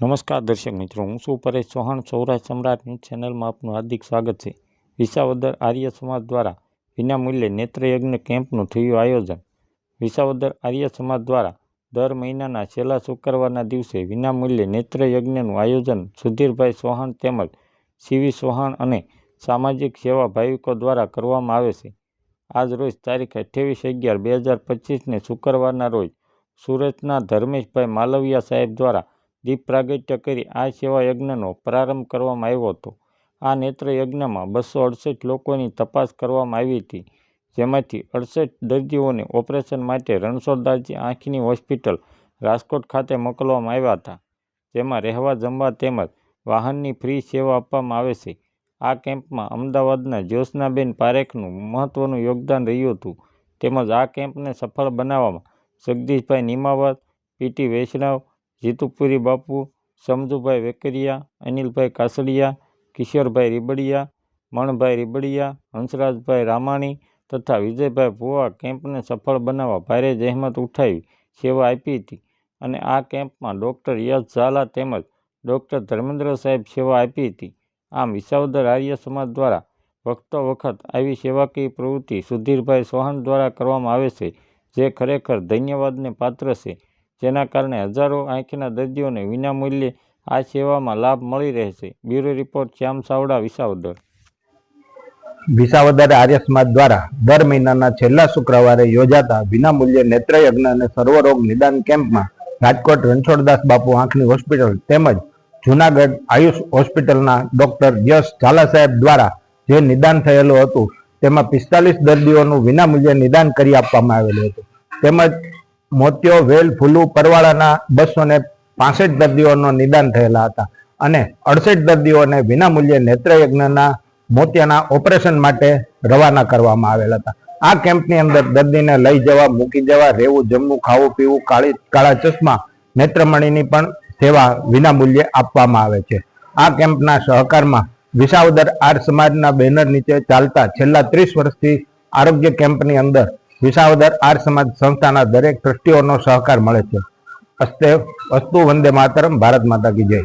નમસ્કાર દર્શક મિત્રો, હું છું પરેશ ચૌહાણ, સૌરાષ્ટ્ર સમ્રાટ ન્યૂઝ ચેનલમાં આપનું હાર્દિક સ્વાગત છે. વિસાવદર આર્ય સમાજ દ્વારા વિનામૂલ્યે નેત્રયજ્ઞ કેમ્પનું થયું આયોજન. વિસાવદર આર્ય સમાજ દ્વારા દર મહિનાના છેલ્લા શુક્રવારના દિવસે વિનામૂલ્યે નેત્રયજ્ઞનું આયોજન સુધીરભાઈ ચૌહાણ તેમજ સીવી ચૌહાણ અને સામાજિક સેવા ભાવિકો દ્વારા કરવામાં આવે છે. આજ રોજ તારીખ અઠ્યાવીસ અગિયાર, બે હજાર પચીસને શુક્રવારના રોજ સુરતના ધર્મેશભાઈ માલવિયા સાહેબ દ્વારા દીપ પ્રાગટ્ય કરી આ સેવા યજ્ઞનો પ્રારંભ કરવામાં આવ્યો હતો. આ નેત્ર યજ્ઞમાં બસો અડસઠ લોકોની તપાસ કરવામાં આવી હતી, જેમાંથી અડસઠ દર્દીઓને ઓપરેશન માટે રણછોડદાસજી આંખની હોસ્પિટલ રાજકોટ ખાતે મોકલવામાં આવ્યા હતા. જેમાં રહેવા જમવા તેમજ વાહનની ફ્રી સેવા આપવામાં આવે છે. આ કેમ્પમાં અમદાવાદના જ્યોત્સનાબેન પારેખનું મહત્વનું યોગદાન રહ્યું હતું. તેમજ આ કેમ્પને સફળ બનાવવામાં જગદીશભાઈ નિમાવત પીટી વૈષ્ણવ જીતુપુરી બાપુ, સમજુભાઈ વેકરિયા, અનિલભાઈ કાસડિયા, કિશોરભાઈ રીબડિયા, મણભાઈ રીબડિયા, હંસરાજભાઈ રામાણી તથા વિજયભાઈ ભુવા કેમ્પને સફળ બનાવવા ભારે જહેમત ઉઠાવી સેવા આપી હતી અને આ કેમ્પમાં ડૉક્ટર યશ ઝાલા તેમજ ડૉક્ટર ધર્મેન્દ્ર સાહેબ સેવા આપી હતી. આમ વિસાવદર આર્ય સમાજ દ્વારા વખતો વખત આવી સેવાકીય પ્રવૃત્તિ સુધીરભાઈ ચૌહાણ દ્વારા કરવામાં આવે છે, જે ખરેખર ધન્યવાદને પાત્ર છે. જેના કારણે હજારો આંખના દર્દીઓને વિનામૂલ્યે આ સેવામાં લાભ મળી રહેશે. Bureau report, Shyam Savda, Visavadar. Visavadar Arya Samaj દ્વારા દર મહિનાના છેલ્લા શુક્રવારે યોજાતા વિનામૂલ્યે નેત્રયજ્ઞ અને સર્વરોગ નિદાન કેમ્પમાં રાજકોટ રણછોડદાસ બાપુ આંખની હોસ્પિટલ તેમજ જુનાગઢ આયુષ હોસ્પિટલના ડોક્ટર યશ ઝાલા સાહેબ દ્વારા જે નિદાન થયેલું હતું, તેમાં પિસ્તાલીસ દર્દીઓનું વિનામૂલ્યે નિદાન કરી આપવામાં આવેલું હતું. તેમજ મોતિયો વેલ ફૂલુ પરવાળાના બસો ને પાસઠ દર્દીઓનો નિદાન થયેલા હતા અને અડસઠ દર્દીઓને વિનામૂલ્યે નેત્રયજ્ઞના મોતિયાના ઓપરેશન માટે રવાના કરવામાં આવેલ હતા. આ કેમ્પની અંદર દર્દીને લઈ જવા, મૂકી જવા, રહેવું, જમવું, ખાવું, પીવું, કાળી, કાળા ચશ્મા, નેત્રમણીની પણ સેવા વિનામૂલ્યે આપવામાં આવે છે. આ કેમ્પના સહકારમાં વિસાવદર આર સમાજના બેનર નીચે ચાલતા છેલ્લા ત્રીસ વર્ષથી આરોગ્ય કેમ્પની અંદર વિસાવદર આર સમાજ સંસ્થાના દરેક ટ્રસ્ટીઓનો સહકાર મળે છે. અસ્તે અસ્તુ વંદે માતરમ, ભારત માતા કી જય.